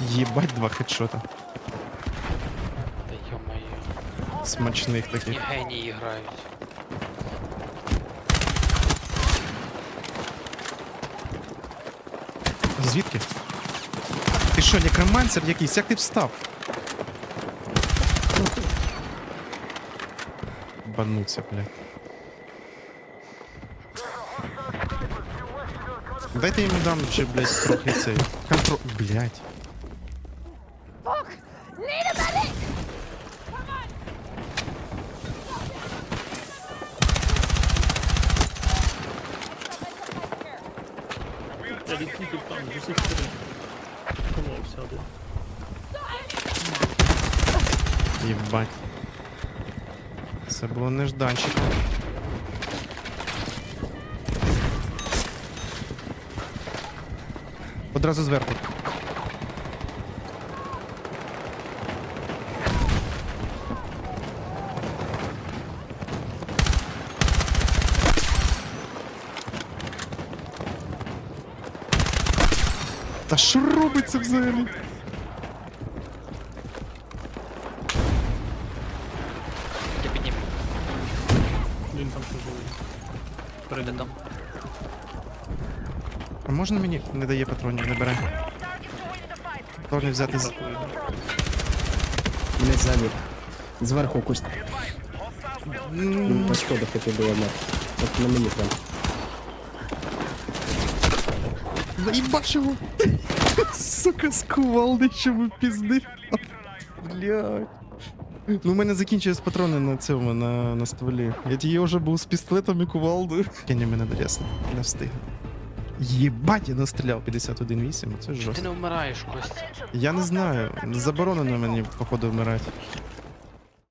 Єбать два хедшота. Та йо-моє. Смачних І таких. генії грають. Звідки? Ти що, некромансер якийсь? Як ти встав? Бануться, бля. Дайте йому дам ще, блядь, трохи цей. Контроль. Блядь. Я відкритий там, з усіх сторон. Ховався один. Єбать. Це було нежданчик. Одразу зверху. Та що робиться взагалі? Я підніму. Він там ще живий. Перед там? А можна мені не дає патронів, не бере? Патрони взяти з. Не ззаді. Зверху кусь по сходах хотів було на. От на мені прям. Заїбаш його! Сука, з кувалди, що ви пізди. Блядь. Ну, у мене закінчились патрони на цьому, на, на стволі. Я тіє вже був з пістолетом і кувалдою. Кеня мене дорясно, не встиг. Єбать, я настріляв 51-8, це Ти жорстко. не вмираєш, Костя. Я не знаю, заборонено мені, походу, вмирати.